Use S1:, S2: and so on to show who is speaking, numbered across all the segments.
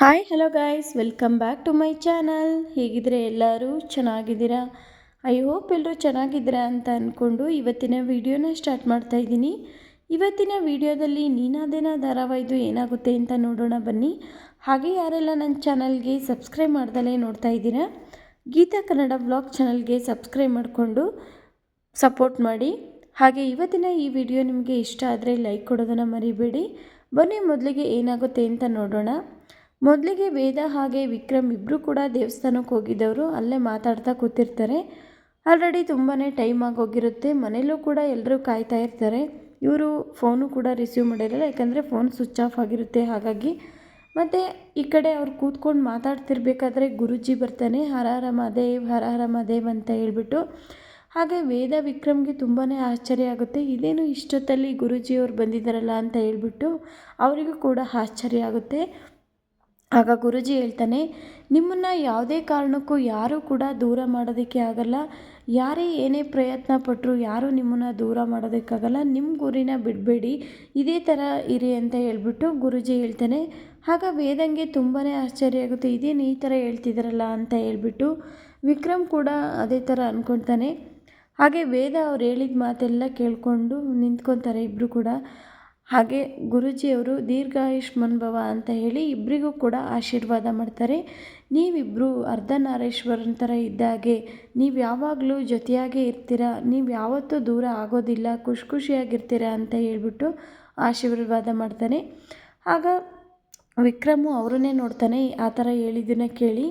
S1: Hi hello guys welcome back to my channel ಹೇಗಿದ್ರೆ ಎಲ್ಲರೂ ಚೆನ್ನಾಗಿದ್ದೀರಾ? I hope ಎಲ್ಲರೂ ಚೆನ್ನಾಗಿದ್ದೀರಾ ಅಂತ ಅಂದ್ಕೊಂಡು ಇವತ್ತಿನ ವಿಡಿಯೋನ ಸ್ಟಾರ್ಟ್ ಮಾಡ್ತಾ ಇದ್ದೀನಿ. ಇವತ್ತಿನ ವಿಡಿಯೋದಲ್ಲಿ ನೀನಾದೇನ ಧಾರಾವಾಹಿದು ಏನಾಗುತ್ತೆ ಅಂತ ನೋಡೋಣ ಬನ್ನಿ. ಹಾಗೆ ಯಾರೆಲ್ಲ ನನ್ನ ಚಾನಲ್ಗೆ ಸಬ್ಸ್ಕ್ರೈಬ್ ಮಾಡ್ದಲೇ ನೋಡ್ತಾ ಇದ್ದೀರಾ, ಗೀತಾ ಕನ್ನಡ ಬ್ಲಾಗ್ ಚಾನಲ್ಗೆ ಸಬ್ಸ್ಕ್ರೈಬ್ ಮಾಡಿಕೊಂಡು ಸಪೋರ್ಟ್ ಮಾಡಿ. ಹಾಗೆ ಇವತ್ತಿನ ಈ ವಿಡಿಯೋ ನಿಮಗೆ ಇಷ್ಟ ಆದರೆ ಲೈಕ್ ಕೊಡೋದನ್ನು ಮರಿಬೇಡಿ. ಬನ್ನಿ ಮೊದಲಿಗೆ ಏನಾಗುತ್ತೆ ಅಂತ ನೋಡೋಣ. ಮೊದಲಿಗೆ ವೇದ ಹಾಗೆ ವಿಕ್ರಮ್ ಇಬ್ಬರು ಕೂಡ ದೇವಸ್ಥಾನಕ್ಕೆ ಹೋಗಿದ್ದವರು. ಅಲ್ಲೇ ಮಾತಾಡ್ತಾ ಕೂತಿರ್ತಾರೆ. ಆಲ್ರೆಡಿ ತುಂಬಾ ಟೈಮ್ ಆಗೋಗಿರುತ್ತೆ. ಮನೇಲೂ ಕೂಡ ಎಲ್ಲರೂ ಕಾಯ್ತಾ ಇರ್ತಾರೆ. ಇವರು ಫೋನು ಕೂಡ ರಿಸೀವ್ ಮಾಡಿರಲ್ಲ, ಯಾಕಂದರೆ ಫೋನ್ ಸ್ವಿಚ್ ಆಫ್ ಆಗಿರುತ್ತೆ ಹಾಗಾಗಿ. ಮತ್ತು ಈ ಕಡೆ ಅವ್ರು ಕೂತ್ಕೊಂಡು ಮಾತಾಡ್ತಿರ್ಬೇಕಾದ್ರೆ ಗುರುಜಿ ಬರ್ತಾನೆ, ಹರ ಹರ ಮಹದೇವ್, ಹರ ಹರ ಮಹದೇವ್ ಅಂತ ಹೇಳ್ಬಿಟ್ಟು. ಹಾಗೆ ವೇದ ವಿಕ್ರಮ್ಗೆ ತುಂಬಾ ಆಶ್ಚರ್ಯ ಆಗುತ್ತೆ. ಇದೇನು ಇಷ್ಟೊತ್ತಲ್ಲಿ ಗುರುಜಿಯವ್ರು ಬಂದಿದ್ದಾರಲ್ಲ ಅಂತ ಹೇಳ್ಬಿಟ್ಟು ಅವರಿಗೂ ಕೂಡ ಆಶ್ಚರ್ಯ ಆಗುತ್ತೆ. ಆಗ ಗುರುಜಿ ಹೇಳ್ತಾನೆ, ನಿಮ್ಮನ್ನು ಯಾವುದೇ ಕಾರಣಕ್ಕೂ ಯಾರೂ ಕೂಡ ದೂರ ಮಾಡೋದಕ್ಕೆ ಆಗಲ್ಲ. ಯಾರೇ ಏನೇ ಪ್ರಯತ್ನ ಪಟ್ಟರು ಯಾರೂ ನಿಮ್ಮನ್ನು ದೂರ ಮಾಡೋದಕ್ಕಾಗಲ್ಲ. ನಿಮ್ಮ ಗುರಿನ ಬಿಡಬೇಡಿ, ಇದೇ ಥರ ಇರಿ ಅಂತ ಹೇಳ್ಬಿಟ್ಟು ಗುರುಜಿ ಹೇಳ್ತಾನೆ. ಆಗ ವೇದಂಗೆ ತುಂಬಾ ಆಶ್ಚರ್ಯ ಆಗುತ್ತೆ, ಇದೇನು ಈ ಥರ ಹೇಳ್ತಿದ್ದಾರಲ್ಲ ಅಂತ ಹೇಳ್ಬಿಟ್ಟು ವಿಕ್ರಮ್ ಕೂಡ ಅದೇ ಥರ ಅಂದ್ಕೊಳ್ತಾನೆ ಹಾಗೆ ವೇದ ಅವ್ರು ಹೇಳಿದ ಮಾತೆಲ್ಲ ಕೇಳಿಕೊಂಡು ನಿಂತ್ಕೊತಾರೆ ಇಬ್ಬರು ಕೂಡ. ಹಾಗೆ ಗುರುಜಿಯವರು ದೀರ್ಘಾಯುಷ್ಮನ್ ಭವ ಅಂತ ಹೇಳಿ ಇಬ್ಬರಿಗೂ ಕೂಡ ಆಶೀರ್ವಾದ ಮಾಡ್ತಾರೆ. ನೀವಿಬ್ಬರು ಅರ್ಧನಾರೇಶ್ವರನ ಥರ ಇದ್ದಾಗೆ ನೀವು ಯಾವಾಗಲೂ ಜೊತೆಯಾಗೇ ಇರ್ತೀರ, ನೀವು ಯಾವತ್ತೂ ದೂರ ಆಗೋದಿಲ್ಲ, ಖುಷಿ ಖುಷಿಯಾಗಿರ್ತೀರ ಅಂತ ಹೇಳಿಬಿಟ್ಟು ಆಶೀರ್ವಾದ ಮಾಡ್ತಾನೆ. ಆಗ ವಿಕ್ರಮು ಅವರನ್ನೇ ನೋಡ್ತಾನೆ, ಆ ಥರ ಹೇಳಿದ್ದನ್ನು ಕೇಳಿ.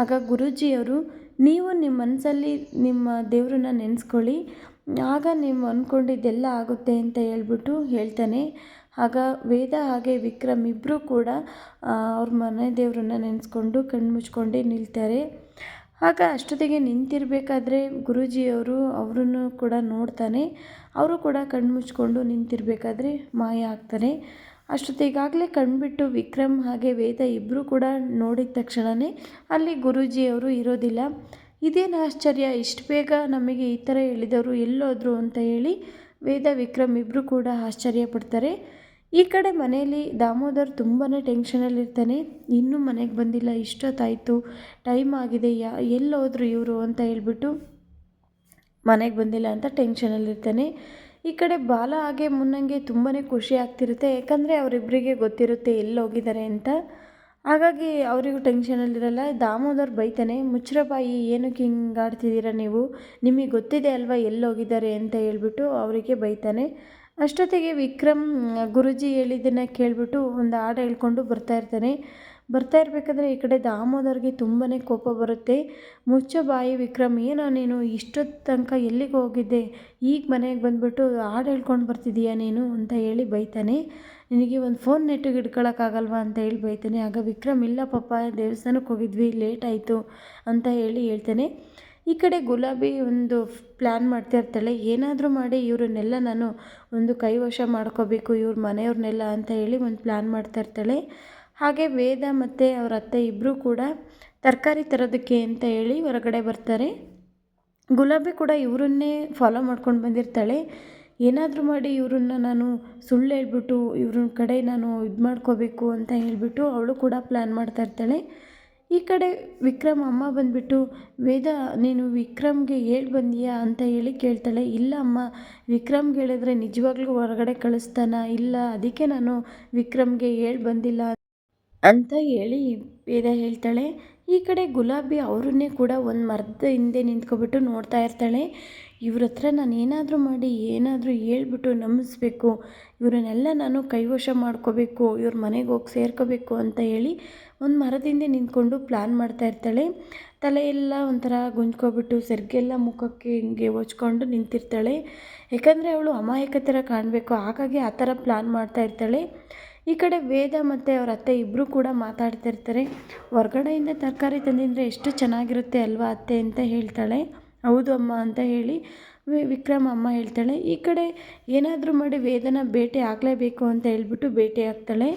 S1: ಆಗ ಗುರೂಜಿಯವರು ನೀವು ನಿಮ್ಮ ಮನಸ್ಸಲ್ಲಿ ನಿಮ್ಮ ದೇವ್ರನ್ನ ನೆನೆಸ್ಕೊಳ್ಳಿ. ಆಗ ನೀವು ಅಂದ್ಕೊಂಡಿದ್ದೆಲ್ಲ ಆಗುತ್ತೆ ಅಂತ ಹೇಳ್ಬಿಟ್ಟು ಹೇಳ್ತಾನೆ. ಆಗ ವೇದ ಹಾಗೆ ವಿಕ್ರಮ್ ಇಬ್ಬರೂ ಕೂಡ ಅವ್ರ ಮನೆ ದೇವ್ರನ್ನ ನೆನೆಸ್ಕೊಂಡು ಕಣ್ಣು ಮುಚ್ಕೊಂಡೇ ನಿಲ್ತಾರೆ. ಆಗ ಅಷ್ಟೊತ್ತಿಗೆ ನಿಂತಿರಬೇಕಾದ್ರೆ ಗುರೂಜಿಯವರು ಅವರನ್ನು ಕೂಡ ನೋಡ್ತಾನೆ. ಅವರು ಕೂಡ ಕಣ್ಣು ಮುಚ್ಕೊಂಡು ನಿಂತಿರಬೇಕಾದ್ರೆ ಮಾಯ ಆಗ್ತಾನೆ. ಅಷ್ಟೊತ್ತಿಗಾಗಲೇ ಕಣ್ಬಿಟ್ಟು ವಿಕ್ರಮ್ ಹಾಗೆ ವೇದ ಇಬ್ಬರೂ ಕೂಡ ನೋಡಿದ ತಕ್ಷಣವೇ ಅಲ್ಲಿ ಗುರೂಜಿಯವರು ಇರೋದಿಲ್ಲ. ಇದೇನು ಆಶ್ಚರ್ಯ? ಇಷ್ಟು ಬೇಗ ನಮಗೆ ಈ ಥರ ಹೇಳಿದವರು ಎಲ್ಲೋದ್ರು ಅಂತ ಹೇಳಿ ವೇದ, ವಿಕ್ರಮ್ ಇಬ್ಬರು ಕೂಡ ಆಶ್ಚರ್ಯ ಪಡ್ತಾರೆ. ಈ ಕಡೆ ಮನೆಯಲ್ಲಿ ದಾಮೋದರ್ ತುಂಬಾ ಟೆನ್ಷನಲ್ಲಿರ್ತಾನೆ ಇನ್ನೂ ಮನೆಗೆ ಬಂದಿಲ್ಲ, ಇಷ್ಟೊತ್ತಾಯಿತು ಟೈಮ್ ಆಗಿದೆ, ಯಾ, ಎಲ್ಲೋದ್ರು ಇವರು ಅಂತ ಹೇಳ್ಬಿಟ್ಟು ಮನೆಗೆ ಬಂದಿಲ್ಲ ಅಂತ ಟೆನ್ಷನಲ್ಲಿರ್ತಾನೆ ಈ ಕಡೆ ಬಾಲ ಹಾಗೆ ಮುನ್ನಂಗೆ ತುಂಬಾ ಖುಷಿ ಆಗ್ತಿರುತ್ತೆ. ಯಾಕಂದರೆ ಅವರಿಬ್ಬರಿಗೆ ಗೊತ್ತಿರುತ್ತೆ ಎಲ್ಲಿ ಹೋಗಿದ್ದಾರೆ ಅಂತ. ಹಾಗಾಗಿ ಅವರಿಗೂ ಟೆನ್ಷನಲ್ಲಿರಲ್ಲ ದಾಮೋದರ್ ಬೈತಾನೆ ಮುಚ್ಚರ ಬಾಯಿ ಏನಕ್ಕೆ ಹಿಂಗೆ ಆಡ್ತಿದ್ದೀರಾ ನೀವು? ನಿಮಗೆ ಗೊತ್ತಿದೆ ಅಲ್ವಾ ಎಲ್ಲಿ ಹೋಗಿದ್ದಾರೆ ಅಂತ ಹೇಳ್ಬಿಟ್ಟು ಅವರಿಗೆ ಬೈತಾನೆ. ಅಷ್ಟೊತ್ತಿಗೆ ವಿಕ್ರಮ್, ಗುರುಜಿ ಹೇಳಿದ್ದನ್ನು ಕೇಳಿಬಿಟ್ಟು ಒಂದು ಹಾಡು ಹೇಳ್ಕೊಂಡು ಬರ್ತಾ ಇರ್ತಾನೆ. ಬರ್ತಾ ಇರಬೇಕಾದ್ರೆ ಈ ಕಡೆ ದಾಮೋದರ್ಗೆ ತುಂಬಾ ಕೋಪ ಬರುತ್ತೆ. ಮುಚ್ಚ ಬಾಯಿ ವಿಕ್ರಮ್, ಏನೋ ನೀನು ಇಷ್ಟೊತ್ತು ತನಕ ಎಲ್ಲಿಗೆ ಹೋಗಿದ್ದೆ? ಈಗ ಮನೆಗೆ ಬಂದುಬಿಟ್ಟು ಹಾಡು ಹೇಳ್ಕೊಂಡು ಬರ್ತಿದ್ದೀಯಾ ನೀನು? ಅಂತ ಹೇಳಿ ಬೈತಾನೆ. ನಿನಗೆ ಒಂದು ಫೋನ್ ನೆಟ್ಟಿಗೆ ಇಟ್ಕೊಳಕ್ಕಾಗಲ್ವಾ ಅಂತ ಹೇಳಿ ಬೈತಾನೆ. ಆಗ ವಿಕ್ರಮ್, ಇಲ್ಲ ಪಾಪ ದೇವಸ್ಥಾನಕ್ಕೆ ಹೋಗಿದ್ವಿ ಲೇಟ್ ಆಯಿತು ಅಂತ ಹೇಳಿ ಹೇಳ್ತಾನೆ. ಈ ಕಡೆ ಗುಲಾಬಿ ಒಂದು ಪ್ಲ್ಯಾನ್ ಮಾಡ್ತಾ ಇರ್ತಾಳೆ. ಏನಾದರೂ ಮಾಡಿ, ಇವರನ್ನೆಲ್ಲ ನಾನು ಒಂದು ಕೈವಶ ಮಾಡ್ಕೋಬೇಕು, ಇವ್ರ ಮನೆಯವ್ರನ್ನೆಲ್ಲ ಅಂತ ಹೇಳಿ ಒಂದು ಪ್ಲ್ಯಾನ್ ಮಾಡ್ತಾ ಇರ್ತಾಳೆ. ಹಾಗೆ ವೇದ ಮತ್ತು ಅವರ ಅತ್ತೆ ಇಬ್ಬರೂ ಕೂಡ ತರಕಾರಿ ತರೋದಕ್ಕೆ ಅಂತ ಹೇಳಿ ಹೊರಗಡೆ ಬರ್ತಾರೆ. ಗುಲಾಬಿ ಕೂಡ ಇವರನ್ನೇ ಫಾಲೋ ಮಾಡ್ಕೊಂಡು ಬಂದಿರ್ತಾಳೆ. ಏನಾದರೂ ಮಾಡಿ ಇವ್ರನ್ನ ನಾನು ಸುಳ್ಳು ಹೇಳ್ಬಿಟ್ಟು ಇವ್ರ ಕಡೆ ನಾನು ಇದು ಮಾಡ್ಕೋಬೇಕು ಅಂತ ಹೇಳಿಬಿಟ್ಟು ಅವಳು ಕೂಡ ಪ್ಲ್ಯಾನ್ ಮಾಡ್ತಾ ಇರ್ತಾಳೆ. ಈ ಕಡೆ ವಿಕ್ರಮ್ ಅಮ್ಮ ಬಂದುಬಿಟ್ಟು, ವೇದ, ನೀನು ವಿಕ್ರಮ್ಗೆ ಹೇಳಿ ಬಂದೀಯಾ? ಅಂತ ಹೇಳಿ ಕೇಳ್ತಾಳೆ. ಇಲ್ಲ ಅಮ್ಮ, ವಿಕ್ರಮ್ಗೆ ಹೇಳಿದ್ರೆ ನಿಜವಾಗ್ಲೂ ಹೊರಗಡೆ ಕಳಿಸ್ತಾನ? ಇಲ್ಲ, ಅದಕ್ಕೆ ನಾನು ವಿಕ್ರಮ್ಗೆ ಹೇಳಿ ಬಂದಿಲ್ಲ ಅಂತ ಹೇಳಿ ವೇದ ಹೇಳ್ತಾಳೆ. ಈ ಕಡೆ ಗುಲಾಬಿ ಅವರನ್ನೇ ಕೂಡ ಒಂದು ಮರದ ಹಿಂದೆ ನಿಂತ್ಕೊಬಿಟ್ಟು ನೋಡ್ತಾ ಇರ್ತಾಳೆ. ಇವ್ರ ಹತ್ರ ನಾನು ಏನಾದರೂ ಮಾಡಿ, ಏನಾದರೂ ಹೇಳ್ಬಿಟ್ಟು ನಂಬಿಸ್ಬೇಕು ಇವರನ್ನೆಲ್ಲ ನಾನು ಕೈವಶ ಮಾಡ್ಕೋಬೇಕು, ಇವ್ರ ಮನೆಗೆ ಹೋಗಿ ಸೇರ್ಕೋಬೇಕು ಅಂತ ಹೇಳಿ ಒಂದು ಮರದಿಂದ ನಿಂತ್ಕೊಂಡು ಪ್ಲ್ಯಾನ್ ಮಾಡ್ತಾ ಇರ್ತಾಳೆ. ತಲೆಯೆಲ್ಲ ಒಂಥರ ಗುಂಜ್ಕೊಬಿಟ್ಟು ಸೆರ್ಗೆಲ್ಲ ಮುಖಕ್ಕೆ ಹಿಂಗೆ ಹೊಚ್ಕೊಂಡು ನಿಂತಿರ್ತಾಳೆ. ಯಾಕಂದರೆ ಅವಳು ಅಮಾಯಕ ಥರ ಕಾಣಬೇಕು, ಹಾಗಾಗಿ ಆ ಥರ ಪ್ಲ್ಯಾನ್ ಮಾಡ್ತಾ ಇರ್ತಾಳೆ. ಈ ಕಡೆ ವೇದ ಮತ್ತು ಅವ್ರ ಅತ್ತೆ ಇಬ್ಬರೂ ಕೂಡ ಮಾತಾಡ್ತಿರ್ತಾರೆ. ಹೊರ್ಗಡೆಯಿಂದ ತರಕಾರಿ ತಂದಿದ್ರೆ ಎಷ್ಟು ಚೆನ್ನಾಗಿರುತ್ತೆ ಅಲ್ವಾ ಅತ್ತೆ ಅಂತ ಹೇಳ್ತಾಳೆ. ಹೌದು ಅಮ್ಮ ಅಂತ ಹೇಳಿ ವಿಕ್ರಮ್ ಅಮ್ಮ ಹೇಳ್ತಾಳೆ. ಈ ಕಡೆ ಏನಾದರೂ ಮಾಡಿ ವೇದನ ಭೇಟಿ ಆಗಲೇಬೇಕು ಅಂತ ಹೇಳ್ಬಿಟ್ಟು ಭೇಟಿ ಆಗ್ತಾಳೆ.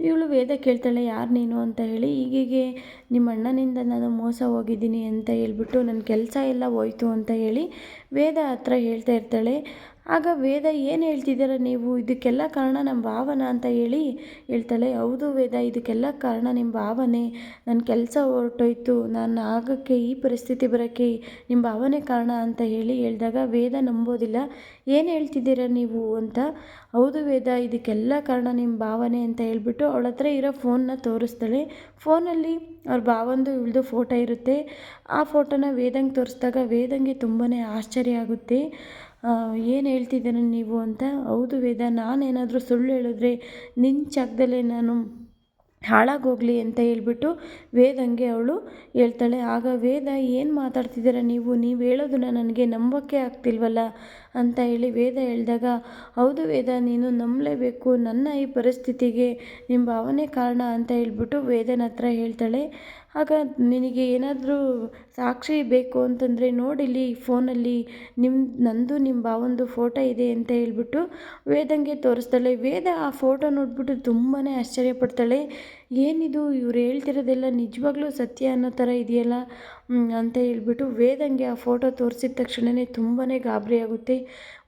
S1: ಇವಳು ವೇದ ಕೇಳ್ತಾಳೆ, ಯಾರು ನೀನು? ಅಂತ ಹೇಳಿ ಹೀಗೀಗೆ ನಿಮ್ಮ ಅಣ್ಣನಿಂದ ನಾನು ಮೋಸ ಹೋಗಿದ್ದೀನಿ ಅಂತ ಹೇಳ್ಬಿಟ್ಟು ನನ್ನ ಕೆಲಸ ಎಲ್ಲ ಹೋಯ್ತು ಅಂತ ಹೇಳಿ ವೇದ ಹತ್ರ ಹೇಳ್ತಾ ಇರ್ತಾಳೆ. ಆಗ ವೇದ, ಏನು ಹೇಳ್ತಿದ್ದೀರ ನೀವು? ಇದಕ್ಕೆಲ್ಲ ಕಾರಣ ನಮ್ಮ ಭಾವನ? ಅಂತ ಹೇಳಿ ಹೇಳ್ತಾಳೆ. ಹೌದು ವೇದ, ಇದಕ್ಕೆಲ್ಲ ಕಾರಣ ನಿಮ್ಮ ಭಾವನೆ. ನನ್ನ ಕೆಲಸ ಹೊರಟೋಯ್ತು. ನಾನು ಆಗೋಕ್ಕೆ, ಈ ಪರಿಸ್ಥಿತಿ ಬರೋಕ್ಕೆ ನಿಮ್ಮ ಭಾವನೆ ಕಾರಣ ಅಂತ ಹೇಳಿ ಹೇಳಿದಾಗ ವೇದ ನಂಬೋದಿಲ್ಲ. ಏನು ಹೇಳ್ತಿದ್ದೀರ ನೀವು? ಅಂತ. ಹೌದು ವೇದ, ಇದಕ್ಕೆಲ್ಲ ಕಾರಣ ನಿಮ್ಮ ಭಾವನೆ ಅಂತ ಹೇಳ್ಬಿಟ್ಟು ಅವಳ ಹತ್ರ ಇರೋ ಫೋನ್ನ ತೋರಿಸ್ತಾಳೆ. ಫೋನಲ್ಲಿ ಅವ್ರ ಭಾವಂದು ಇಳಿದು ಫೋಟೋ ಇರುತ್ತೆ. ಆ ಫೋಟೋನ ವೇದಂಗೆ ತೋರಿಸಿದಾಗ ವೇದಂಗೆ ತುಂಬಾ ಆಶ್ಚರ್ಯ ಆಗುತ್ತೆ. ಏನು ಹೇಳ್ತಿದ್ದೀರ ನೀವು ಅಂತ. ಹೌದು ವೇದ, ನಾನೇನಾದರೂ ಸುಳ್ಳು ಹೇಳಿದ್ರೆ ನಿನ್ನ ಜಾಗದಲ್ಲೇ ನಾನು ಹಾಳಾಗೋಗಲಿ ಅಂತ ಹೇಳ್ಬಿಟ್ಟು ವೇದಂಗೆ ಅವಳು ಹೇಳ್ತಾಳೆ. ಆಗ ವೇದ, ಏನು ಮಾತಾಡ್ತಿದ್ದೀರ ನೀವು? ನೀವು ಹೇಳೋದನ್ನ ನನಗೆ ನಂಬೋಕ್ಕೆ ಆಗ್ತಿಲ್ವಲ್ಲ. ಅಂತ ಹೇಳಿ ವೇದ ಹೇಳಿದಾಗ, ಹೌದು ವೇದ, ನೀನು ನಂಬಲೇಬೇಕು. ನನ್ನ ಈ ಪರಿಸ್ಥಿತಿಗೆ ನಿಮ್ಮ ಭಾವನೆ ಕಾರಣ ಅಂತ ಹೇಳಿಬಿಟ್ಟು ವೇದನ ಹತ್ರ ಹೇಳ್ತಾಳೆ. ಆಗ ನಿನಗೆ ಏನಾದರೂ ಸಾಕ್ಷಿ ಬೇಕು ಅಂತಂದರೆ ನೋಡಿಲ್ಲಿ ಫೋನಲ್ಲಿ ನಿಮ್ಮ ನಂದು ನಿಮ್ಮ ಭಾವಂದು ಫೋಟೋ ಇದೆ ಅಂತ ಹೇಳ್ಬಿಟ್ಟು ವೇದಂಗೆ ತೋರಿಸ್ತಾಳೆ. ವೇದ ಆ ಫೋಟೋ ನೋಡಿಬಿಟ್ಟು ತುಂಬಾ ಆಶ್ಚರ್ಯಪಡ್ತಾಳೆ. ಏನಿದು? ಇವ್ರು ಹೇಳ್ತಿರೋದೆಲ್ಲ ನಿಜವಾಗ್ಲೂ ಸತ್ಯ ಅನ್ನೋ ಥರ ಇದೆಯಲ್ಲ? ಅಂತ ಹೇಳ್ಬಿಟ್ಟು ವೇದಂಗೆ ಆ ಫೋಟೋ ತೋರಿಸಿದ ತಕ್ಷಣವೇ ತುಂಬಾ ಗಾಬರಿ ಆಗುತ್ತೆ.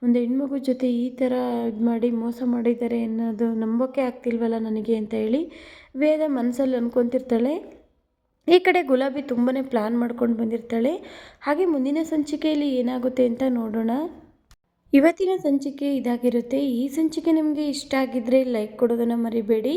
S1: ಒಂದು ಹೆಣ್ಮಗು ಜೊತೆ ಈ ಥರ ಇದು ಮಾಡಿ ಮೋಸ ಮಾಡಿದ್ದಾರೆ ಅನ್ನೋದು ನಂಬೋಕೆ ಆಗ್ತಿಲ್ವಲ್ಲ ನನಗೆ ಅಂತ ಹೇಳಿ ವೇದ ಮನಸ್ಸಲ್ಲಿ ಅಂದ್ಕೊತಿರ್ತಾಳೆ ಈ ಕಡೆ ಗುಲಾಬಿ ತುಂಬಾ ಪ್ಲ್ಯಾನ್ ಮಾಡ್ಕೊಂಡು ಬಂದಿರ್ತಾಳೆ. ಹಾಗೆ ಮುಂದಿನ ಸಂಚಿಕೆಯಲ್ಲಿ ಏನಾಗುತ್ತೆ ಅಂತ ನೋಡೋಣ. ಇವತ್ತಿನ ಸಂಚಿಕೆ ಇದಾಗಿರುತ್ತೆ. ಈ ಸಂಚಿಕೆ ನಿಮಗೆ ಇಷ್ಟ ಆಗಿದ್ದರೆ ಲೈಕ್ ಕೊಡೋದನ್ನು ಮರಿಬೇಡಿ.